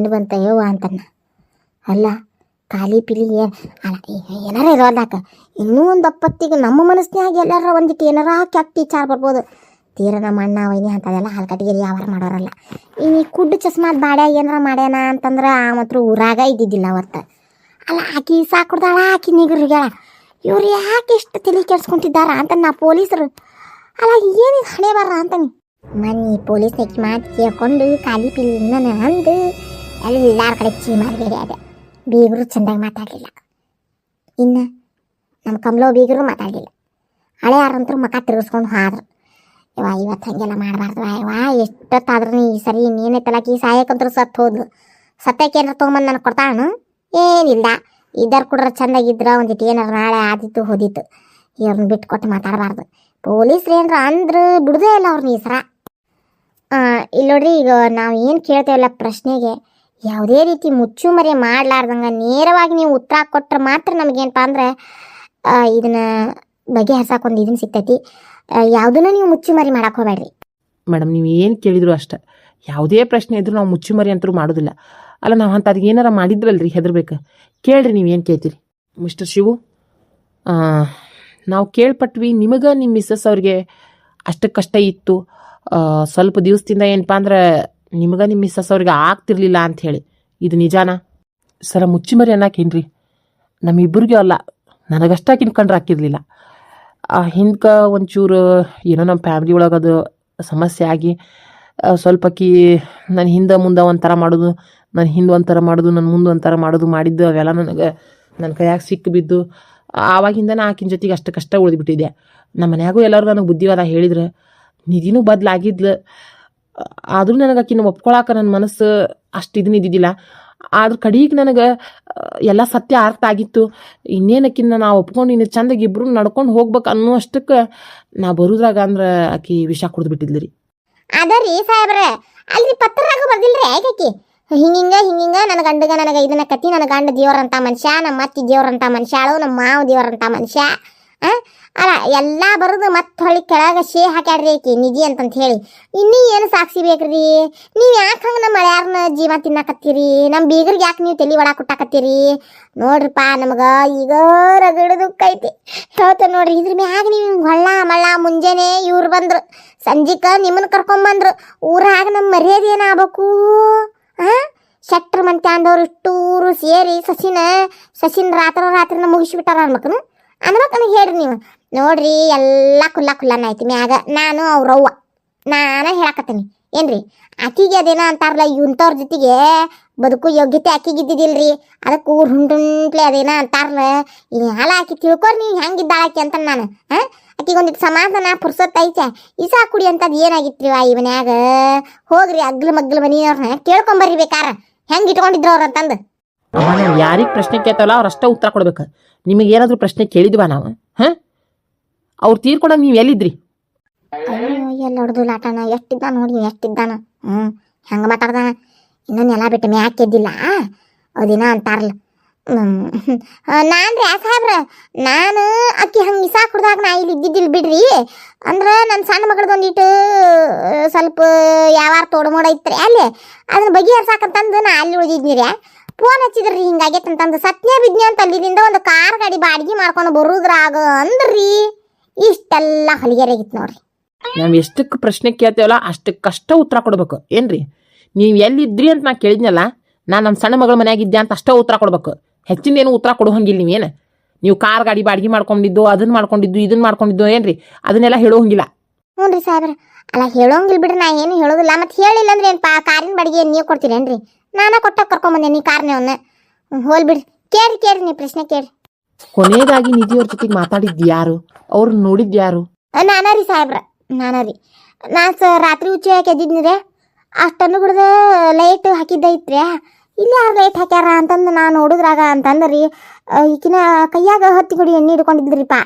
ಏನು ಬಂತ ಯವ್ವ ಅಲ್ಲ, ಖಾಲಿ ಪಿಲಿ ಏನು ಏನಾರ ಇರೋದಾಕ. ಇನ್ನೂ ಒಂದು ಅಪ್ಪತ್ತಿಗೆ ನಮ್ಮ ಮನಸ್ನ್ಯಾಗ ಎಲ್ಲಾರ ಒಂದಿಟ್ಟು ಏನಾರ ಕೆಟ್ಟ ವಿಚಾರ ಬರ್ಬೋದು. ತೀರ ನಮ್ಮ ಅಣ್ಣ ವೈನಿ ಅಂತದೆಲ್ಲ ಹಾಲ್ಕಟ್ಟಿಗೆ ಯಾವಾರ ಮಾಡೋರಲ್ಲ. ಈ ಕುಡ್ಡು ಚಸ್ಮಾದ ಬಾಡ್ಯಾಗ ಏನಾರ ಮಾಡ್ಯಾನ ಅಂತಂದ್ರೆ ಆ ಮಾತ್ರ ಊರಾಗ ಇದ್ದಿದ್ದಿಲ್ಲ ಅವತ್ತು. ಅಲ್ಲ, ಆಕಿ ಸಾಕುಡ್ದಾಳ ಆಕಿ ನಿಗರ್ಗ್ಯಾಳ ಇವ್ರು ಯಾಕೆ ಇಷ್ಟು ತಲೆ ಕೆಡ್ಸ್ಕೊಂತಿದ್ದಾರ ಅಂತ ನಾ ಪೊಲೀಸರು. ಅಲ್ಲ ಏನಿದು ಹಣೆ ಬಾರ ಅಂತಾನೆ ಮನಿ ಪೊಲೀಸ್ ಮಾತು ಕೇಳ್ಕೊಂಡು ಖಾಲಿ ಪಿಲಿ ನನ್ನ ಅಂದು ಎಲ್ಲಾರ ಕಡೆ ಚೀ ಬೇರೆ ಅದ. ಬೀಗರು ಚೆಂದಾಗಿ ಮಾತಾಡಲಿಲ್ಲ. ಇನ್ನು ನಮ್ಮ ಕಮಲೋ ಬೀಗರು ಮಾತಾಡಲಿಲ್ಲ. ಹಳೆ ಯಾರಂತರೂ ಮಕ ತಿರುಗಿಸ್ಕೊಂಡು ಹಾದ್ರು. ಇವ ಇವತ್ತು ಹಂಗೆಲ್ಲ ಮಾಡಬಾರ್ದು. ಇವ ಎಷ್ಟೊತ್ತಾದ್ರೂ ಈ ಸರಿ ಇನ್ನೇನೈತಲ್ಲ ಈ ಸಾಯಕಂತರೂ ಸತ್ತು ಹೋದ್ಲು. ಸತ್ಯಕ್ಕೆ ಏನಾರು ತೊಗೊಂಬಂದು ನನಗೆ ಕೊಡ್ತಾಳು ಏನಿಲ್ಲ. ಇದ್ದಾರು ಕೂಡ ಚೆಂದಾಗಿದ್ರೆ ಒಂದಿಟ್ಟು ಏನಾರು ನಾಳೆ ಆದಿತ್ತು, ಹೋದಿತ್ತು. ಇವ್ರನ್ನ ಬಿಟ್ಟು ಕೊಟ್ಟು ಮಾತಾಡಬಾರ್ದು. ಪೊಲೀಸ್ರು ಏನಾರ ಅಂದ್ರೆ ಬಿಡದೇ ಇಲ್ಲ ಅವ್ರನ್ನ ಈ ಸರ. ಇಲ್ಲ ನೋಡ್ರಿ, ಈಗ ನಾವು ಏನು ಕೇಳ್ತೇವಲ್ಲ ಪ್ರಶ್ನೆಗೆ ಯಾವುದೇ ರೀತಿ ಮುಚ್ಚುಮರೆ ಮಾಡಲಾರ್ದಂಗೆ ನೇರವಾಗಿ ನೀವು ಉತ್ತರ ಕೊಟ್ಟರೆ ಮಾತ್ರ ನಮಗೇನಪ್ಪ ಅಂದ್ರೆ ಇದನ್ನು ಬಗೆಹರ್ಸಕ್ಕೆ ಒಂದು ಇದನ್ನು ಸಿಗ್ತೈತಿ ಯಾವುದನ್ನ ನೀವು ಮುಚ್ಚುಮರಿ ಮಾಡಕ್ಕೆ ಹೋಗ್ಬೇಡ್ರಿ. ಮೇಡಮ್, ನೀವು ಏನು ಕೇಳಿದ್ರು ಅಷ್ಟೆ. ಯಾವುದೇ ಪ್ರಶ್ನೆ ಇದ್ರೂ ನಾವು ಮುಚ್ಚುಮರಿ ಅಂತರೂ ಮಾಡೋದಿಲ್ಲ. ಅಲ್ಲ, ನಾವು ಅಂತ ಅದಕ್ಕೆ ಏನಾರ ಮಾಡಿದ್ರಲ್ರಿ ಹೆದರ್ಬೇಕು. ಕೇಳ್ರಿ ನೀವು ಏನು ಕೇಳ್ತೀರಿ. ಮಿಸ್ಟರ್ ಶಿವು ನಾವು ಕೇಳ್ಪಟ್ವಿ ನಿಮಗೆ ನಿಮ್ಮ ಮಿಸ್ಸಸ್ ಅವ್ರಿಗೆ ಅಷ್ಟಕ್ಕಷ್ಟ ಇತ್ತು. ಸ್ವಲ್ಪ ದಿವಸದಿಂದ ಏನಪ್ಪ ಅಂದ್ರೆ ನಿಮಗೆ ನಿಮ್ಮ ಮಿಸ್ಸಸ್ ಅವ್ರಿಗೆ ಆಗ್ತಿರ್ಲಿಲ್ಲ ಅಂತ ಹೇಳಿ ಇದು ನಿಜಾನ? ಸರ ಮುಚ್ಚಿ ಮರಿ ಅನ್ನಕೇನ್ರಿ? ನಮ್ಮಿಬ್ಬರಿಗೂ ಅಲ್ಲ ನನಗಷ್ಟ ಕಂಡ್ರೆ ಹಾಕಿರ್ಲಿಲ್ಲ. ಹಿಂದ್ಕ ಒಂಚೂರು ಏನೋ ನಮ್ಮ ಫ್ಯಾಮ್ಲಿ ಒಳಗೆ ಅದು ಸಮಸ್ಯೆ ಆಗಿ ಆ, ಸ್ವಲ್ಪ ಆಕಿ ನನ್ನ ಹಿಂದೆ ಮುಂದೆ ಒಂಥರ ಮಾಡೋದು ನನ್ನ ಹಿಂದೆ ಒಂಥರ ಮಾಡೋದು ನನ್ನ ಮುಂದೆ ಒಂಥರ ಮಾಡೋದು ಮಾಡಿದ್ದು ಅವೆಲ್ಲ ನನಗೆ ನನ್ನ ಕೈಯಾಗ ಸಿಕ್ಕು ಬಿದ್ದು ಆವಾಗಿಂದ ನಾ ಆಕಿನ ಜೊತೆಗೆ ಅಷ್ಟು ಕಷ್ಟ ಉಳಿದ್ಬಿಟ್ಟಿದೆ. ನಮ್ಮ ಮನ್ಯಾಗೂ ಎಲ್ಲರೂ ನನಗೆ ಬುದ್ಧಿವಾದ ಹೇಳಿದ್ರೆ ನಿಧಿನೂ ಬದಲಾಗಿದ್ಲು ಆದರೂ ನನಗೆ ಆಕಿನ ಒಪ್ಕೊಳಕ್ಕೆ ನನ್ನ ಮನಸ್ಸು ಅಷ್ಟು ಇದನ್ನ ಇದ್ದಿದ್ದಿಲ್ಲ. ಆದ್ರ ಕಡೀಗೆ ನನಗೆ ಎಲ್ಲ ಸತ್ಯ ಅರ್ಥ ಆಗಿತ್ತು. ಇನ್ನೇನಕ್ಕಿನ್ನ ನಾ ಒಪ್ಕೊಂಡು ಇನ್ನು ಚಂದಾಗಿ ಇಬ್ರು ನಡ್ಕೊಂಡು ಹೋಗ್ಬೇಕು ಅನ್ನೋ ಅಷ್ಟಕ್ಕೆ ನಾ ಬರುದ್ರಾಗ ಅಂದ್ರೆ ಆಕಿ ವಿಷ ಕುಡ್ದು ಬಿಟ್ಟಿದ್ಲು ರೀ. ಅದರಿ ಸಾಹೇಬ್ರ. ಅಲ್ರಿ ಪತ್ರರಾಗ ಬರ್ದಿಲ್ರಿ ಯಾಕೆ ಹಿಂಗಿಂಗ ಹಿಂಗಿಂಗ ನನ್ನ ಗಂಡಗ ನನಗೆ ಇದನ್ನ ಕತ್ತಿ ನನ್ನ ಗಂಡ ದೇವರಂತ ಮನುಷ್ಯ, ನಮ್ಮ ಅತ್ತಿ ದೇವರಂತ ಮನುಷ್ಯ ನಮ್ಮ ಮಾವ ದೇವರಂತ ಮನುಷ್ಯ. ಅಲ್ಲ, ಎಲ್ಲ ಬರೋದು ಮತ್ತೆ ಹೊಳ್ಳಿ ಕೆಳಗೆ ಶೇ ಹಾಕ್ಯಾಡ್ರಿ ಆಕಿ, ನಿಧಿ ಅಂತಂತ ಹೇಳಿ. ಇನ್ನು ಏನು ಸಾಕ್ಷಿ ಬೇಕ್ರಿ? ನೀವು ಯಾಕೆ ಹಂಗೆ ನಮ್ಮ ಮಳೆಯಾರನ್ನ ಜೀವ ತಿನ್ನಕತ್ತೀರಿ? ನಮ್ಮ ಬೀಗರಿಗೆ ಯಾಕೆ ನೀವು ತಲೆ ಒಳಗೆ ಕೊಟ್ಟಾಕತ್ತೀರಿ? ನೋಡ್ರಿಪ್ಪ ನಮಗ ಈಗ ರಗಡ ದುಃಖ ಐತಿ. ಹೇಳ್ತ ನೋಡ್ರಿ, ಇದ್ರ ಮ್ಯಾಗ ನೀವು ಹೊಳ್ಳ ಮಳ್ಳ ಮುಂಜಾನೆ ಇವ್ರು ಬಂದ್ರು. ಸಂಜಿಕ ನಿಮ್ಮನ್ನು ಕರ್ಕೊಂಬಂದ್ರು ಊರಾಗ ನಮ್ಮ ಮರ್ಯಾದೆ ಏನಾಗಬೇಕು ಹಾಂ ಶೆಟ್ರ್ ಮಂತ್ಯ ಅಂದವ್ರು ಇಷ್ಟೂರು ಸೇರಿ ಸಸಿನ ಸಸಿನ ರಾತ್ರ ರಾತ್ರಿನ ಮುಗಿಸ್ಬಿಟ್ಟಾರ ಅನ್ಬೇಕನು ನನಗೆ ಹೇಳ್ರಿ ನೀವು, ನೋಡ್ರಿ ಎಲ್ಲ ಕುಲ್ಲ ಕುಲ್ಲನ ಐತಿ ಮ್ಯಾಗ, ನಾನು ಅವ್ರವ್ವ ನಾನ ಹೇಳಕತ್ತೀನಿ. ಏನ್ರಿ, ಆಕಿಗೆ ಅದೇನೋ ಅಂತಾರಲ್ಲ, ಇಂಥವ್ರ ಜೊತೆಗೆ ಬದುಕು ಯೋಗ್ಯತೆ ಆಕಿಗೆ ಇದ್ದಿದ್ದಿಲ್ರಿ ಅದಕ್ಕೆ ಊರು ಹುಂಡುಂಟ್ಲೆ ಅದೇನೋ ಅಂತಾರಲ್ಲ ಈ ಹಾಲ ಆಕಿ ತಿಳ್ಕೊರ್ ನೀವು ಹೆಂಗಿದ್ದಾಳ ಅಂತ ನಾನು, ಹಾಂ? ಆಕಿಗೊಂದಿಟ್ಟು ಸಮಾಧಾನ, ಪುರ್ಸೊತ್ ಐತೆ. ಇಸಾ ಕುಡಿ ಅಂತದ್ ಏನಾಗಿತ್ರಿ ವಾ ಈ ಮನ್ಯಾಗ? ಹೋಗ್ರಿ, ಅಗ್ಲ ಮಗ್ಲ ಮನೆಯವ್ರನ್ನ ಕೇಳ್ಕೊಂಬರ್ರಿ ಬೇಕಾರ. ಹೆಂಗೆ ಇಟ್ಕೊಂಡಿದ್ರು ಅವ್ರು ಅಂತಂದು? ನಾವು ಯಾರಿಗೆ ಪ್ರಶ್ನೆ ಕೇಳ್ತಾವಲ್ಲ ಅವ್ರು ಅಷ್ಟೇ ಉತ್ತರ ಕೊಡ್ಬೇಕು. ನಿಮಗೆ ಏನಾದರೂ ಪ್ರಶ್ನೆ ಕೇಳಿದ್ವಾ ನಾವು? ಹಾಂ? ಅವ್ರು ತೀರ್ಕೊಂಡಾಗ ನೀವು ಎಲ್ಲಿದ್ರಿ? ಎಲ್ಲ ಹೊಡೆದು ಲಾಟನ ಎಷ್ಟಿದ್ದಾನ ನೋಡಿ ಎಷ್ಟಿದ್ದಾನ. ಹ್ಞೂ ಹೆಂಗೆ ಮಾತಾಡ್ದ ಇನ್ನೊಂದು ನೆಲ ಬಿಟ್ಟು ಮ್ಯಾಕ್ ಎದ್ದಿಲ್ಲ ಅದಿನ ಅಂತಾರಲ್ಲ. ನಾನ್ರಿ ಸಾಹೇಬ್ರ ನಾನು ಅಕ್ಕಿ ಹಂಗೆ ಇಸಾ ಕುಡ್ದಾಗ ನಾ ಇಲ್ಲಿ ಇದ್ದಿದ್ದಿಲ್ಲ ಬಿಡ್ರಿ. ಅಂದ್ರೆ ನನ್ನ ಸಣ್ಣ ಮಗಳದೊಂದಿಟ್ಟು ಸ್ವಲ್ಪ ಯಾವಾರ ತೋಡಮೋಡ ರೀ ಅಲ್ಲಿ. ಅದನ್ನ ಬಗೆಹರ್ಸಾಕಂತಂದು ನಾ ಅಲ್ಲಿ ಉಳಿದಿದ್ನಿ ರೀ. ಫೋನ್ ಹಚ್ಚಿದ್ರಿ ಹಿಂಗಾಗೈತಂತಂದು ಸತ್ಯ ಬಿದ್ನಿ ಅಂತ ಅಲ್ಲಿದಿಂದ ಒಂದು ಕಾರ್ ಗಾಡಿ ಬಾಡಿಗೆ ಮಾಡ್ಕೊಂಡು ಬರುದ್ರಾಗ ಅಂದ್ರಿ. ಇಷ್ಟೆಲ್ಲ ಹಲಿಗೆರೆಗಿತ್ತು ನೋಡ್ರಿ. ನಾವು ಎಷ್ಟಕ್ಕೆ ಪ್ರಶ್ನೆ ಕೇಳ್ತೇವಲ್ಲ ಅಷ್ಟಕ್ಕಷ್ಟ ಉತ್ತರ ಕೊಡ್ಬೇಕು. ಏನ್ರಿ? ನೀವು ಎಲ್ಲಿದ್ರಿ ಅಂತ ನಾ ಕೇಳಿದ್ನಲ್ಲ ನಾನು ನಮ್ಮ ಸಣ್ಣ ಮಗಳ ಮನ್ಯಾಗಿದ್ದೆ ಅಂತ ಅಷ್ಟೇ ಉತ್ತರ ಕೊಡ್ಬೇಕು. ಹೆಚ್ಚಿನ ಏನು ಉತ್ತರ ಕೊಡೋ ಹಂಗಿಲ್ಲ ನೀವೇನು ನೀವು ಕಾರ್ ಗಾಡಿ ಬಾಡಿಗೆ ಮಾಡ್ಕೊಂಡಿದ್ದು ಅದನ್ನ ಮಾಡ್ಕೊಂಡಿದ್ದು ಇದನ್ನ ಮಾಡ್ಕೊಂಡಿದ್ದು ಏನ್ರಿ? ಅದನ್ನೆಲ್ಲ ಹೇಳೋ ಹಂಗಿಲ್ಲ ಹ್ಞೂ ರೀ ಸಾಹೇಬ್ರ ಅಲ್ಲ ಹೇಳೋಂಗಿಲ್ಲ ಬಿಡ್ರಿ ನಾ ಏನು ಹೇಳೋದಿಲ್ಲ. ಮತ್ತೆ ಹೇಳಿಲ್ಲ ಅಂದ್ರೆ ಏನಪ್ಪ ಕಾರಿನ ಬಾಡಿಗೆ ನೀವು ಕೊಡ್ತೀರೇನ್ರಿ? ನಾನ ಕೊಟ್ಟಾಗ ಕರ್ಕೊಂಬಂದೆ ನೀ ಕಾರ್ನೇವನ್ನ ಹೋಲ್ ಬಿಡ್ರಿ ಕೇಳಿ ಕೇಳಿ ನೀ ಪ್ರಶ್ನೆ ಕೇಳಿ. ಕೊನೆಯದಾಗಿ ನಿಧಿಯವ್ರ ಜೊತೆಗೆ ಮಾತಾಡಿದ್ದು ಯಾರು? ಅವ್ರು ನೋಡಿದ್ದು ಯಾರು? ನಾನ ರೀ ಸಾಹೇಬ್ರ ನಾನ ರೀ ನಾ ಸ ರಾತ್ರಿ ಉಚ್ಚಿ ಎದ್ದಿದ್ನಿ ರೀ ಅಷ್ಟನ್ನು ಬಿಡ್ದ ಲೈಟ್ ಹಾಕಿದ್ದೈತ್ರಿ ಇಲ್ಲಿ ಯಾರು ಲೈಟ್ ಹಾಕ್ಯಾರ ಅಂತಂದು ನಾ ನೋಡಿದ್ರಾಗ ಅಂತಂದ್ರಿ ಈಕಿನ ಕೈಯಾಗ ಹತ್ತಿ ಕೊಡಿ ಎಣ್ಣೆ ಹಿಡ್ಕೊಂಡಿದ್ರಿಪ್ಪ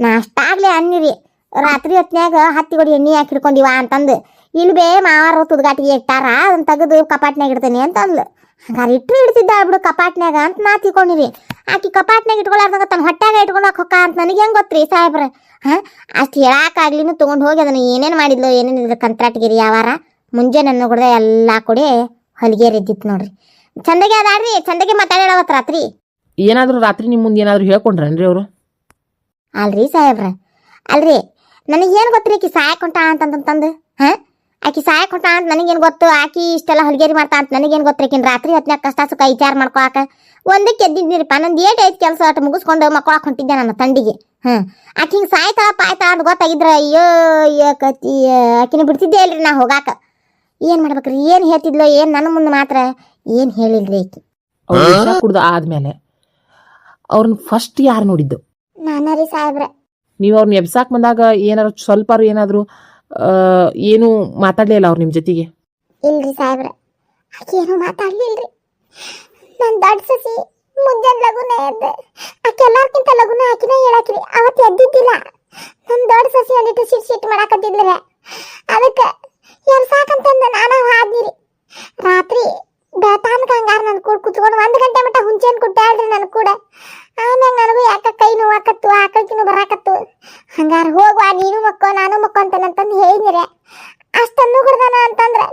ನಾ ಅಷ್ಟಾಗ್ಲೇ ಅನ್ನಿರಿ. ರಾತ್ರಿ ಹೊತ್ನ್ಯಾಗ ಹತ್ತಿ ಕೊಡಿ ಎಣ್ಣೆ ಹಾಕಿ ಹಿಡ್ಕೊಂಡಿವ ಅಂತಂದು. ಇಲ್ಲಿ ಬೇ ಮಾವಾರ ತುದ್ಗಾಟಿಗೆ ಇಟ್ಟಾರ ಅದನ್ನ ತೆಗೆದು ಕಪಾಟ್ನ್ಯಾಗ ಇಡ್ತೇನೆ ಅಂತಂದ್ಲು. ಹಂಗಾರೆ ಇಟ್ರು ಇಡ್ತಿದ್ದ ಬಿಡು ಕಪಾಟ್ನ್ಯಾಗ ಅಂತ ನಾ ತಿಳ್ಕೊಂಡಿರಿ ಆಕಿ ಕಪಾಟ್ನಾಗ ಇಟ್ಕೊಳಾರ್ದಾಗ ತನ್ನ ಹೊಟ್ಯಾಗ ಇಟ್ಕೊಳಕ್ ಹೊಕ್ಕ ಅಂತ ನನಗೆ ಹೆಂಗ್ ಗೊತ್ತ್ರಿ ಸಾಹೇಬ್ರ? ಹಾಂ ಅಷ್ಟು ಹೇಳಕ್ಕಾಗ್ಲಿನು ತೊಗೊಂಡು ಹೋಗಿ ಅದನ್ನು ಏನೇನು ಮಾಡಿದ್ಲು ಏನೇನು ಇದ್ರ ಕಂತ್ರಾಟ್ಗಿರಿ ಯಾವಾರ? ಮುಂಜಾನೆ ನೋಡಿದ್ರೆ ಎಲ್ಲ ಕೊಡಿ ಹೊಲಿಗೆ ಇದ್ದಿತ್ತು ನೋಡ್ರಿ. ಚಂದಗೆ ಅದಾಡ್ರಿ ಚಂದಗೆ ಮಾತಾಡೋವತ್ತು ರಾತ್ರಿ. ಏನಾದರೂ ರಾತ್ರಿ ನಿಮ್ಮ ಮುಂದೆ ಏನಾದರೂ ಹೇಳ್ಕೊಂಡ್ರೇನ್ರಿ ಅವರು? ಅಲ್ರಿ ಸಾಹೇಬ್ರ. ಅಲ್ರಿ ನನಗೇನು ಗೊತ್ತ್ರಿ ಆಕಿ ಸಹಾಯ ಕೊಂಟ ಅಂತಂತಂದು ಹಾಂ? ಆಕಿ ಸಹಾಯ ಕೊಂಟ ಅಂತ ನನಗೇನು ಗೊತ್ತು? ಆಕಿ ಇಷ್ಟೆಲ್ಲ ಹೊಲಿಗೇರಿ ಮಾಡ್ತಾ ಅಂತ ನನಗೇನು ಗೊತ್ತಿರಕಿನ್ ರಾತ್ರಿ ಹೊತ್ನ್ಯಾಗ ಕಷ್ಟ ಸುಖ ವಿಚಾರ ಮಾಡ್ಕೊಳಕ ಒಂದಕ್ಕೆ ಎದ್ದಿದ್ದೀರಿಪ್ಪ ನಂದು ಏಟ್ ಐದು ಕೆಲಸ ಅಟ್ ಮುಗಿಸ್ಕೊಂಡು ಮಕ್ಕಳಕ್ಕೆ ಹೊಂಟಿದ್ದೆ ನನ್ನ ತಂಡಿಗೆ. ಹಾಂ. ಆಕಿ ಹಿಂಗೆ ಸಾಯ್ತಾ ಪಾಯ್ತಾ ಅಂತ ಗೊತ್ತಾಗಿದ್ರ ಅಯ್ಯೋ ಅಯ್ಯೋ ಕತಿ ಆಕಿನ ಬಿಡ್ತಿದ್ದೆ ಇಲ್ರಿ ನಾ ಹೋಗಾಕ. ಏನು ಮಾಡ್ಬೇಕ್ರಿ? ಏನು ಹೇಳ್ತಿದ್ಲೋ ಏನು ನನ್ನ ಮುಂದೆ ಮಾತ್ರ? ಏನು ಹೇಳಿಲ್ರಿ ಆಕಿ? ಕುಡ್ದು ಆದ್ಮೇಲೆ ಅವ್ರನ್ನ ಫಸ್ಟ್ ಯಾರು ನೋಡಿದ್ದು? ನಾನಾ ರೀ ಸಾಹೇಬ್ರ. ನೀವು ಅವ್ರನ್ನ ಎಬ್ಸಾಕ್ ಬಂದಾಗ ಏನಾರು ಸ್ವಲ್ಪ ಏನಾದರೂ ಏನು ಮಾತಾಡಲೇ ಇಲ್ಲ ಅವ್ರು ನಿಮ್ಮ ಜೊತೆಗೆ. ಇಲ್ರಿ ಸಾಹೇಬ್ರ ಆಕಿ ಏನು ಮಾತಾಡ್ಲಿಲ್ರಿ. ನನ್ನ ದೊಡ್ಡ ಸಸಿ ಮುಂಜಾನೆ ಲಗುನ ಎದ್ದ, ಆಕೆ ಎಲ್ಲಾರ್ಕಿಂತ ಲಗುನ ಆಕಿನ ಹೇಳಾಕ್ರಿ ಅವತ್ತು ಎದ್ದಿದ್ದಿಲ್ಲ. ನನ್ನ ದೊಡ್ಡ ಸಸಿ ಒಂದಿಟ್ಟು ಸಿಟ್ ಸಿಟ್ ಮಾಡಾಕತ್ತಿದ್ಲ ಅದಕ್ಕೆ ಎರ್ಸಾಕಂತಂದ ನಾನು ಹಾದ್ನಿರಿ. ರಾತ್ರಿ ಬೇತಾನ್ಕ ಹಂಗಾರ ನನ್ನ ಕೂಡ ಕುತ್ಕೊಂಡು ಒಂದು ಗಂಟೆ ಮಟ್ಟ ಹುಂಚೆನ್ ಕುಟ್ಟಾಳ್ರಿ ನನ್ನ ಕೂಡ. ಆಮ್ಯಾಗ ನನಗೂ ಯಾಕ ಕೈ ನೋವಾಕತ್ತು ಆಕಳಕಿನೂ ಬರಾಕತ್ತು. ಹಂಗಾರ ಹೋಗುವ, ನೀನು ಮಕ್ಕೋ, ನಾನು ಮಕ್ಕೋ ಅಂತಂತಂದು ಹೇಳಿದ್ರೆ ಅಷ್ಟನ್ನು ಕುಡ್ದಾನ ಅಂತಂದ್ರೆ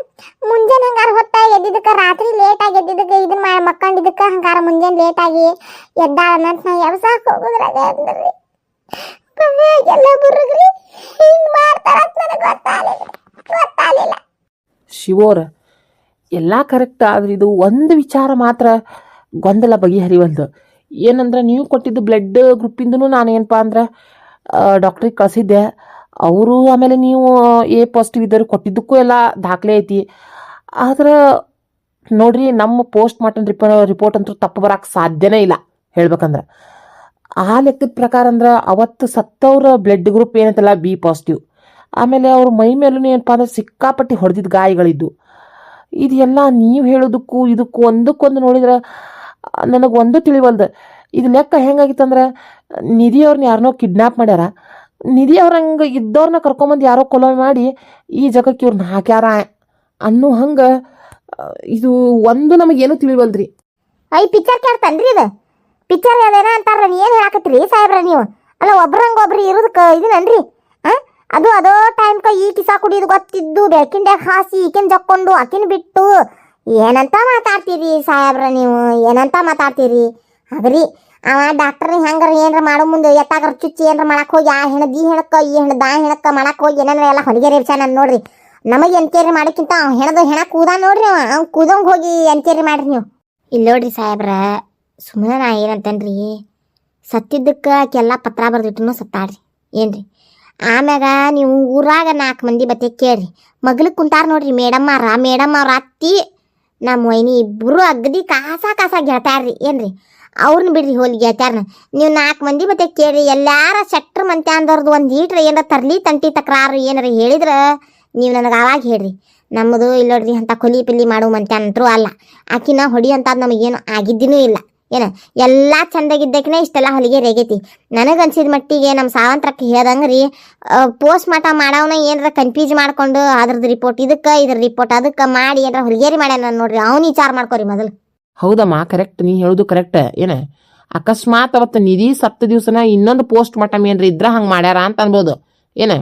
ಮುಂಜಾನೆ ಹಂಗಾರ ಹೊತ್ತ ಎದ್ದಿದ್ದಕ್ಕ, ರಾತ್ರಿ ಲೇಟ್ ಆಗಿ ಎದ್ದಿದ್ದಕ್ಕೆ ಇದನ್ನ ಮಾ ಮಕ್ಕಂಡಿದ್ದಕ್ಕ, ಹಂಗಾರ ಮುಂಜಾನೆ ಲೇಟ್ ಆಗಿ ಎದ್ದಾಳ ಅಂತ ನಾ ಎಬ್ಸಾಕ್ ಹೋಗುದ್ರಾಗ ಅಂದ್ರಿ. ಎಲ್ಲ ಬುರ್ಗ್ರಿ ಹಿಂಗ್ ಮಾಡ್ತಾರ ನನಗೆ ಗೊತ್ತಾಗಲಿಲ್ಲ ಗೊತ್ತಾಗಲಿಲ್ಲ. ಶಿವೋರ ಎಲ್ಲ ಕರೆಕ್ಟ್ ಆದ್ರೆ ಇದು ಒಂದು ವಿಚಾರ ಮಾತ್ರ ಗೊಂದಲ ಬಗೆಹರಿವಲ್ದು. ಏನಂದ್ರೆ ನೀವು ಕೊಟ್ಟಿದ್ದು ಬ್ಲಡ್ ಗ್ರೂಪಿಂದನೂ ನಾನು ಏನಪ್ಪ ಅಂದ್ರೆ ಡಾಕ್ಟ್ರಿಗೆ ಕಳಿಸಿದ್ದೆ. ಅವರು ಆಮೇಲೆ ನೀವು ಎ ಪಾಸಿಟಿವ್ ಇದ್ದರು ಕೊಟ್ಟಿದ್ದಕ್ಕೂ ಎಲ್ಲ ದಾಖಲೆ ಐತಿ. ಆದ್ರೆ ನೋಡ್ರಿ, ನಮ್ಮ ಪೋಸ್ಟ್ ಮಾರ್ಟಮ್ ರಿಪ ರಿಪೋರ್ಟ್ ಅಂತೂ ತಪ್ಪು ಬರಕ್ಕೆ ಸಾಧ್ಯನೇ ಇಲ್ಲ ಹೇಳ್ಬೇಕಂದ್ರೆ. ಆ ಲೆಕ್ಕದ ಪ್ರಕಾರ ಅಂದ್ರೆ ಅವತ್ತು ಸತ್ತವ್ರ ಬ್ಲಡ್ ಗ್ರೂಪ್ ಏನಂತಲ್ಲ ಬಿ ಪಾಸಿಟಿವ್ ಆಮೇಲೆ ಅವ್ರ ಮೈ ಮೇಲೂ ಏನಪ್ಪ ಅಂದ್ರೆ ಸಿಕ್ಕಾಪಟ್ಟಿ ಹೊಡೆದಿದ್ದ ಗಾಯಗಳಿದ್ದು. ಇದೆಲ್ಲ ನೀವು ಹೇಳೋದಕ್ಕೂ ಇದಕ್ಕೂ ಒಂದಕ್ಕೊಂದು ನೋಡಿದ್ರೆ ನನಗೆ ಒಂದು ತಿಳಿವಲ್ದು. ಇದು ಲೆಕ್ಕ ಹೆಂಗಾಗಿತ್ತಂದ್ರೆ, ನಿಧಿ ಅವ್ರನ್ನ ಯಾರನ್ನೋ ಕಿಡ್ನಾಪ್ ಮಾಡ್ಯಾರ. ನಿಧಿ ಅವ್ರ ಹಂಗೆ ಇದ್ದವ್ರನ್ನ ಕರ್ಕೊಂಬಂದು ಯಾರೋ ಕೊಲೋ ಮಾಡಿ, ಈ ಜಗಕ್ಕೆ ಇವ್ರನ್ನ ಹಾಕ್ಯಾರ ಅನ್ನೋ ಹಂಗೆ ಇದು ಒಂದು ನಮಗೇನು ತಿಳಿವಲ್ದ್ರಿ. ಐ ಪಿಕ್ಚರ್ ಕೇಳ್ತಾನ್ರಿ ಇದು? ಪಿಕ್ಚರ್ ಅದೇನ ಅಂತಾರ ಏನು ಹೇಳಾಕತ್ತೀರಿ ಸಾಹೇಬ್ರ ನೀವು? ಅಲ್ಲ ಒಬ್ರಂಗೆ ಒಬ್ರು ಇರೋದಕ್ಕೆ ಆ ಅದು ಅದೋ ಟೈಮ್ಕ ಈ ಕಿಸಾ ಕುಡಿಯೋದು ಗೊತ್ತಿದ್ದು ಬೆಳಕಿಂಡ್ಯಾಗ ಹಾಸಿ ಈಕಿನ ಜಕ್ಕೊಂಡು ಆಕಿನ ಬಿಟ್ಟು ಏನಂತ ಮಾತಾಡ್ತೀರಿ ಸಾಹೇಬ್ರ ನೀವು? ಏನಂತ ಮಾತಾಡ್ತೀರಿ? ಅದ್ರಿ ಅವ ಡಾಕ್ಟರ್ ಹೆಂಗಾರ ಏನ್ರ ಮಾಡೋ ಮುಂದೆ ಎತ್ತಾಗರ ಚುಚ್ಚಿ ಏನ್ರ ಮಾಡಕ್ ಹೋಗಿ, ಆ ಹೆಣ ದಿ ಹೆಣಕ್ಕ ಈ ಹೆಣ ದಾ ಹೆಣಕ್ಕ ಮಾಡಕ್ ಹೋಗಿ ಏನಾರ ಎಲ್ಲ ಹೊಲಿಗೆ ನಾನು ನೋಡ್ರಿ. ನಮಗೆ ಎನ್ಕೇರಿ ಮಾಡೋಕ್ಕಿಂತ ಅವ್ ಹೆಣದ ಹೆಣ ಕೂದ ನೋಡ್ರಿ ಅವ ಅವ್ನು ಕೂದಂಗೆ ಹೋಗಿ ಎನ್ಕೇರಿ ಮಾಡ್ರಿ ನೀವು? ಇಲ್ಲಿ ನೋಡ್ರಿ ಸಾಹೇಬ್ರ ಸುಮ್ಮನೆ ನಾ ಏನಂತೇನ್ರಿ, ಸತ್ತಿದ್ದಕ್ಕೆ ಆಕೆಲ್ಲ ಪತ್ರ ಬರ್ದಿಟ್ಟು ಸತ್ತಾಡ್ರಿ ಏನ್ರಿ? ಆಮ್ಯಾಗ ನೀವು ಊರಾಗ ನಾಲ್ಕು ಮಂದಿ ಬತ್ತೆ ಕೇಳ್ರಿ. ಮಗ್ಲಿಗೆ ಕುಂತಾರ ನೋಡ್ರಿ ಮೇಡಮ್ಮರ ಮೇಡಮ್ ಅವ್ರ ಅತ್ತಿ ನಮ್ಮ ವೈನಿ ಇಬ್ಬರು ಅಗದಿ ಕಾಸ ಕಾಸ ಗೆಳತಾರ್ರಿ. ಏನ್ರಿ? ಅವ್ರನ್ನ ಬಿಡ್ರಿ ಹೋಲಿ ಗೆಳ್ತಾರನ. ನೀವು ನಾಲ್ಕು ಮಂದಿ ಬತ್ತೆ ಕೇಳ್ರಿ, ಎಲ್ಲಾರ ಸೆಟ್ರ್ ಮಂತೆ ಅಂದವ್ರದ್ದು ಒಂದು ಈಟ್ರ ಏನಾರ ತರ್ಲಿ ತಂಟಿ ತಕ್ರಾರು ಏನಾರ ಹೇಳಿದ್ರ ನೀವು ನನಗೆ ಆವಾಗ ಹೇಳ್ರಿ. ನಮ್ಮದು ಇಲ್ಲೋಡ್ರಿ ಅಂತ ಕೊಲಿ ಪಿಲಿ ಮಾಡೋ ಮಂತೆ ಅಂತರೂ ಅಲ್ಲ. ಆಕಿನ ಹೊಡಿ ನಮಗೇನು ಆಗಿದ್ದಿನೂ ಇಲ್ಲ. ಏನ, ಎಲ್ಲ ಚಂದಾಗಿದ್ದಕ್ಕೆ ಇಷ್ಟೆಲ್ಲ ಹೊಲಿಗೆ ರೇಗೈತಿ. ನನಗನ್ಸಿದ ಮಟ್ಟಿಗೆ ನಮ್ಮ ಸಾವಂತ್ರಕ್ಕೆ ಹೇಳ್ದಂಗೆ ರೀ ಪೋಸ್ಟ್ ಮಾರ್ಟಮ್ ಮಾಡವನ ಏನಾರ ಕನ್ಫ್ಯೂಸ್ ಮಾಡ್ಕೊಂಡು ಅದ್ರದ್ದು ರಿಪೋರ್ಟ್ ಇದಕ್ಕೆ, ಇದ್ರ ರಿಪೋರ್ಟ್ ಅದಕ್ಕೆ ಮಾಡಿ ಏನಾರ ಹೊಲಿಗೇರಿ ಮಾಡ್ಯಾನ ನೋಡ್ರಿ, ಅವ್ನು ವಿಚಾರ ಮಾಡ್ಕೊರಿ ಮೊದಲು. ಹೌದಮ್ಮ ಕರೆಕ್ಟ್ ನೀ ಹೇಳೋದು ಕರೆಕ್ಟ್ ಏನ, ಅಕಸ್ಮಾತ್ ಅವತ್ತು ನಿಧಿ ಸತ್ತ ದಿವ್ಸನ ಇನ್ನೊಂದು ಪೋಸ್ಟ್ ಮಾರ್ಟಮ್ ಏನ್ರಿ ಇದ್ರ ಹಂಗೆ ಮಾಡ್ಯಾರ ಅಂತ ಅನ್ಬೋದು. ಏನ,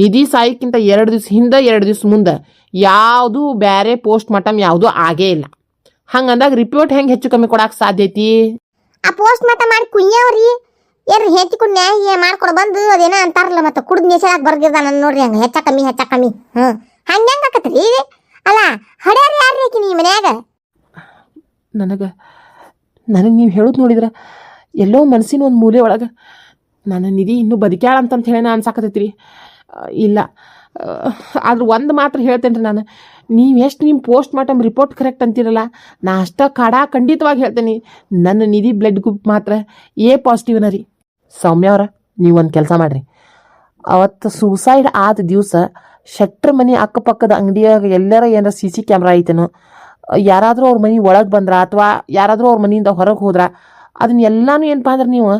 ನಿಧಿ ಸಾಯಿಕ್ಕಿಂತ ಎರಡು ದಿವ್ಸ ಹಿಂದೆ, ಎರಡು ದಿವ್ಸ ಮುಂದೆ ಯಾವುದು ಬೇರೆ ಪೋಸ್ಟ್ ಮಾರ್ಟಮ್ ಯಾವುದು ಆಗೇ ಇಲ್ಲ. ಹಂಗಂದಾಗ ರಿಪೋರ್ಟ್ ಹೆಂಗ್ ಹೆಚ್ಚು ಕಮ್ಮಿ ಕೊಡಕ್ಕೆ ಸಾಧ್ಯ ಐತಿ? ಆ ಪೋಸ್ಟ್ ಮಾರ್ಟಮ್ ಮಾಡಿ ಕುಯ್ಯವ್ರಿ ಏನ್ರಿ ಹೆಚ್ಚು ಕುಡ್ ನ್ಯಾಯ ಮಾಡ್ಕೊಡ್ ಬಂದು ಅದೇನ ಅಂತಾರಲ್ಲ ಮತ್ತೆ ಕುಡ್ದು ನೇಸರಾಗಿ ಬರ್ದಿರ್ದಾನ ನೋಡ್ರಿ ಹಂಗ ಹೆಚ್ಚ ಕಮ್ಮಿ ಹೆಚ್ಚ ಕಮ್ಮಿ. ಹ್ಮ್. ಹಂಗ ಹೆಂಗ ಆಕತ್ರಿ? ಅಲ್ಲ ಹಡ್ಯಾರ ಯಾರ್ರಿ ಆಕಿ ನೀ ಮನ್ಯಾಗ? ನನಗೆ ನನಗೆ ನೀವು ಹೇಳೋದು ನೋಡಿದ್ರ ಎಲ್ಲೋ ಮನಸ್ಸಿನ ಒಂದು ಮೂಲೆ ಒಳಗೆ ನನ್ನ ನಿಧಿ ಇನ್ನೂ ಬದುಕ್ಯಾಳ ಅಂತಂತ ಹೇಳಿ ಅನ್ಸಾಕತೈತಿ ರೀ ಇಲ್ಲ. ಆದ್ರೆ ಒಂದು ಮಾತ್ರ ಹೇಳ್ತೇನೆ ರೀ ನಾನು. ನೀವು ಎಷ್ಟು ನಿಮ್ಮ ಪೋಸ್ಟ್ ಮಾರ್ಟಮ್ ರಿಪೋರ್ಟ್ ಕರೆಕ್ಟ್ ಅಂತೀರಲ್ಲ, ನಾ ಅಷ್ಟ ಕಾಡ ಖಂಡಿತವಾಗಿ ಹೇಳ್ತೇನೆ. ನನ್ನ ನಿಧಿ ಬ್ಲಡ್ ಗ್ರೂಪ್ ಮಾತ್ರ ಎ ಪಾಸಿಟಿವ್ನ ರೀ. ಸೌಮ್ಯ ಅವ್ರ, ನೀವು ಕೆಲಸ ಮಾಡಿರಿ. ಅವತ್ತು ಸೂಸೈಡ್ ಆದ ದಿವಸ ಶೆಟ್ರ್ ಮನೆ ಅಕ್ಕಪಕ್ಕದ ಅಂಗಡಿಯಾಗ ಎಲ್ಲರ ಏನಾರ ಸಿ ಸಿ ಕ್ಯಾಮ್ರಾ ಐತೇನೋ, ಯಾರಾದರೂ ಅವ್ರ ಮನೆ ಒಳಗೆ ಬಂದ್ರ ಅಥವಾ ಯಾರಾದರೂ ಅವ್ರ ಮನೆಯಿಂದ ಹೊರಗೆ ಹೋದ್ರ ಅದನ್ನೆಲ್ಲಾನು ಏನಪ್ಪ ಅಂದ್ರೆ ನೀವು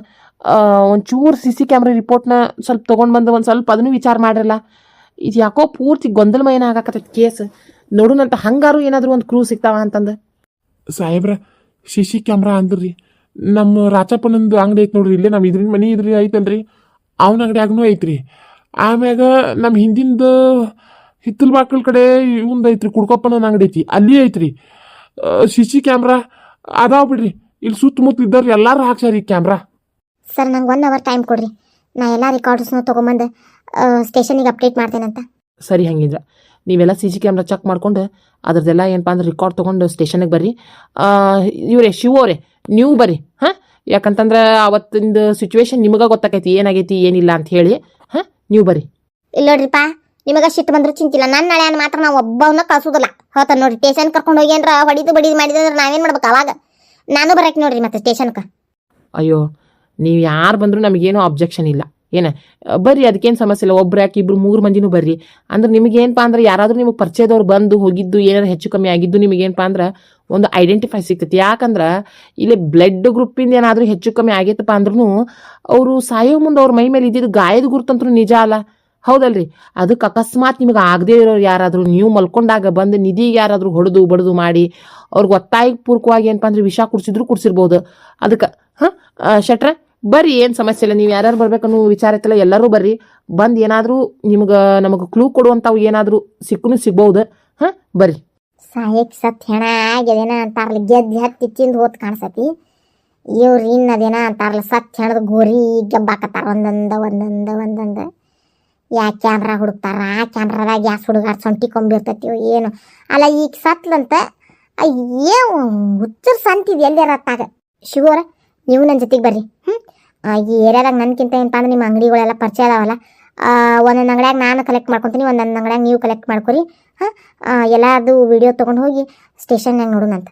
ಒಂಚೂರು ಸಿ ಸಿ ಕ್ಯಾಮ್ರಾ ರಿಪೋರ್ಟ್ನ ಸ್ವಲ್ಪ ತೊಗೊಂಡು ಬಂದು ಒಂದು ಸ್ವಲ್ಪ ಅದನ್ನು ವಿಚಾರ ಮಾಡಿರಲ್ಲ. ಇದು ಯಾಕೋ ಪೂರ್ತಿ ಗೊಂದಲಮಯನ ಆಗಾಕತ್ತೈತಿ ಕೇಸ್. ನೋಡುನಂತ ಹಂಗಾರು ಏನಾದರೂ ಒಂದು ಕ್ರೂ ಸಿಗ್ತಾವ ಅಂತಂದು. ಸಾಹೇಬ್ರ ಸಿ ಸಿ ಕ್ಯಾಮ್ರಾ ಅಂದ್ರಿ. ನಮ್ಮ ರಾಚಪ್ಪನಂದು ಅಂಗಡಿ ಐತೆ ನೋಡ್ರಿ, ಇಲ್ಲೇ ನಮ್ಮ ಇದ್ರಿನ ಮನೆ ಇದ್ರಿ, ಐತಲ್ರಿ. ಅವನ ಅಂಗಡಿಯಾಗೂ ಐತ್ರಿ. ಆಮ್ಯಾಗ ನಮ್ಮ ಹಿಂದಿಂದ ಹಿತ್ತಲ್ ಬಾಕಲ್ ಕಡೆ ಇವಂದು ಐತ್ರಿ ಕುಡ್ಕೊಪ್ಪನ ಅಂಗಡಿ ಐತಿ. ಅಲ್ಲಿ ಐತ್ರಿ. ಸಿ ಸಿ ಕ್ಯಾಮ್ರಾ ಅದಾವ ಬಿಡ್ರಿ. ಇಲ್ಲಿ ಸುತ್ತಮುತ್ತ ಇದ್ದವ್ರು ಎಲ್ಲಾರು ಹಾಕ್ಸ್ಯಾರ ಈ ಕ್ಯಾಮ್ರಾ ಸರ್ ನಂಗೆ ಒನ್ ಅವರ್ ಟೈಮ್ ಕೊಡ್ರಿ. ನಾ ಎಲ್ಲ ರೆಕಾರ್ಡ್ಸ್ನು ತೊಗೊಂಬಂದು ಸ್ಟೇಷನಿಗೆ ಅಪ್ಡೇಟ್ ಮಾಡ್ತೇನಂತ ಸರಿ ಹಂಗಿದ್ರೆ. ನೀವೆಲ್ಲ ಸಿ ಸಿ ಕ್ಯಾಮ್ರಾ ಚೆಕ್ ಮಾಡ್ಕೊಂಡು ಅದ್ರದ್ದೆಲ್ಲ ಏನಪ್ಪ ಅಂದ್ರೆ ರೆಕಾರ್ಡ್ ತೊಗೊಂಡು ಸ್ಟೇಷನಿಗೆ ಬರ್ರಿ. ಇವರೇ ಶಿವ ಅವರೇ ನೀವು ಬರ್ರಿ ಹಾಂ? ಯಾಕಂತಂದ್ರೆ ಅವತ್ತಿಂದ ಸಿಚುವೇಶನ್ ನಿಮಗೆ ಗೊತ್ತಾಕೈತಿ ಏನಾಗೈತಿ ಏನಿಲ್ಲ ಅಂತ ಹೇಳಿ ಹಾಂ? ನೀವು ಬರ್ರಿ. ಇಲ್ಲ ನೋಡ್ರಿಪ್ಪ ನಿಮಗೆ ಶಿಟ್ ಬಂದ್ರೆ ಚಿಂತಿಲ್ಲ. ನನ್ನ ನಾಳೆ ಮಾತ್ರ ನಾವು ಒಬ್ಬವನ್ನ ಕಳ್ಸೋದಿಲ್ಲ. ಹೋತ ನೋಡ್ರಿ ಸ್ಟೇಷನ್ ಕರ್ಕೊಂಡು ಹೋಗಿ ಏನ್ರ ಹೊಡಿದು ಬಡಿದು ಮಾಡಿದ್ರೆ ನಾವೇನು ಮಾಡ್ಬೇಕು ಅವಾಗ? ನಾನು ಬರಕ್ಕೆ ನೋಡ್ರಿ ಮತ್ತೆ ಸ್ಟೇಷನ್ಗೆ ಅಯ್ಯೋ ನೀವು ಯಾರು ಬಂದರೂ ನಮಗೇನು ಅಬ್ಜೆಕ್ಷನ್ ಇಲ್ಲ. ಏನ? ಬರ್ರಿ, ಅದಕ್ಕೇನು ಸಮಸ್ಯೆ ಇಲ್ಲ. ಒಬ್ರು ಯಾಕೆ ಇಬ್ರು ಮೂರು ಮಂದಿನೂ ಬರ್ರಿ. ಅಂದ್ರೆ ನಿಮಗೇನಪ್ಪ ಅಂದ್ರೆ ಯಾರಾದರೂ ನಿಮಗೆ ಪರಿಚಯದವ್ರು ಬಂದು ಹೋಗಿದ್ದು ಏನಾರು ಹೆಚ್ಚು ಕಮ್ಮಿ ಆಗಿದ್ದು ನಿಮಗೇನಪ್ಪ ಅಂದ್ರೆ ಒಂದು ಐಡೆಂಟಿಫೈ ಸಿಗ್ತೈತಿ ಯಾಕಂದ್ರೆ ಇಲ್ಲಿ ಬ್ಲಡ್ ಗ್ರೂಪಿಂದ ಏನಾದರೂ ಹೆಚ್ಚು ಕಮ್ಮಿ ಆಗೈತಪ್ಪ ಅಂದ್ರೂ ಅವರು ಸಾಯೋ ಮುಂದೆ ಅವ್ರ ಮೈ ಮೇಲೆ ಇದ್ದಿದ್ದು ಗಾಯದ ಗುರುತಂತೂ ನಿಜ ಅಲ್ಲ. ಹೌದಲ್ರಿ? ಅದಕ್ಕೆ ಅಕಸ್ಮಾತ್ ನಿಮಗೆ ಆಗದೇ ಇರೋರು ಯಾರಾದರೂ, ನೀವು ಮಲ್ಕೊಂಡಾಗ ಬಂದು ನಿಧಿಗೆ ಯಾರಾದರೂ ಹೊಡೆದು ಬಡದು ಮಾಡಿ ಅವ್ರಿಗೆ ಒತ್ತಾಯ ಪೂರ್ವಕವಾಗಿ ಏನಪ್ಪ ಅಂದ್ರೆ ವಿಷ ಕುಡಿಸಿದ್ರು ಕುಡಿಸಿರ್ಬೋದು. ಅದಕ್ಕೆ, ಹಾಂ? ಶೆಟ್ರ? ಬರ್ರಿ, ಏನು ಸಮಸ್ಯೆ ಇಲ್ಲ. ನೀವು ಯಾರ್ಯಾರು ಬರ್ಬೇಕನ್ನೋ ವಿಚಾರ ಐತಲ್ಲ, ಎಲ್ಲರೂ ಬರ್ರಿ. ಬಂದು ಏನಾದರೂ ನಿಮ್ಗೆ, ನಮಗೆ ಕ್ಲೂ ಕೊಡುವಂಥವು ಏನಾದರೂ ಸಿಕ್ಕೂ ಸಿಗ್ಬೋದು. ಹಾಂ, ಬರ್ರಿ. ಸಾಯಕ್ ಸತ್ ಹೆಣ ಆಗ್ಯದೇನ ಅಂತಾರಲ್ಲ ಗೆದ್ದು ಹತ್ತಿ ತಿಂದು ಹೋತ್ ಕಾಣಿಸತಿ. ಇವ್ರು ಇನ್ನದೇನ ಅಂತಾರಲ್ಲ ಸತ್ ಹೆಣದ ಗೋರಿ ಗೆಬ್ಬಾಕತ್ತಾರ. ಒಂದೊಂದು ಒಂದೊಂದು, ಒಂದೊಂದ. ಯಾ ಕ್ಯಾಮ್ರಾ ಹುಡುಕ್ತಾರ? ಆ ಕ್ಯಾಮ್ರಾದಾಗ ಗ್ಯಾಸ್ ಹುಡುಗಾರ ಸೊಂಟಿ ಕೊಂಬಿರ್ತತಿ ಏನು? ಅಲ್ಲ, ಈಗ ಸತ್ಲಂತ ಏ ಹುಚ್ಚರ್ ಸಂತಿದ್ ರತ್ತಾಗ ಅತ್ತಾಗ ಶಿವರ ನೀವು ನನ್ನ ಜೊತೆಗೆ ಬರ್ರಿ. ಹ್ಞೂ ಈ ಏರಿಯಾದಾಗ ನನಗಿಂತ ಏನಪ್ಪ ಅಂದ್ರೆ ನಿಮ್ಮ ಅಂಗಡಿಗಳೆಲ್ಲ ಪರಿಚಯ ಅದಾವಲ್ಲ? ಒಂದೊಂದು ಅಂಗಡಿಯಾಗ ನಾನು ಕಲೆಕ್ಟ್ ಮಾಡ್ಕೊತೀನಿ, ಒಂದೊಂದು ಅಂಗಡಿಯಾಗ ನೀವು ಕಲೆಕ್ಟ್ ಮಾಡ್ಕೊರಿ. ಹಾಂ? ಎಲ್ಲದು ವಿಡಿಯೋ ತೊಗೊಂಡು ಹೋಗಿ ಸ್ಟೇಷನ್ನಾಗ ನೋಡೋಣಂತ.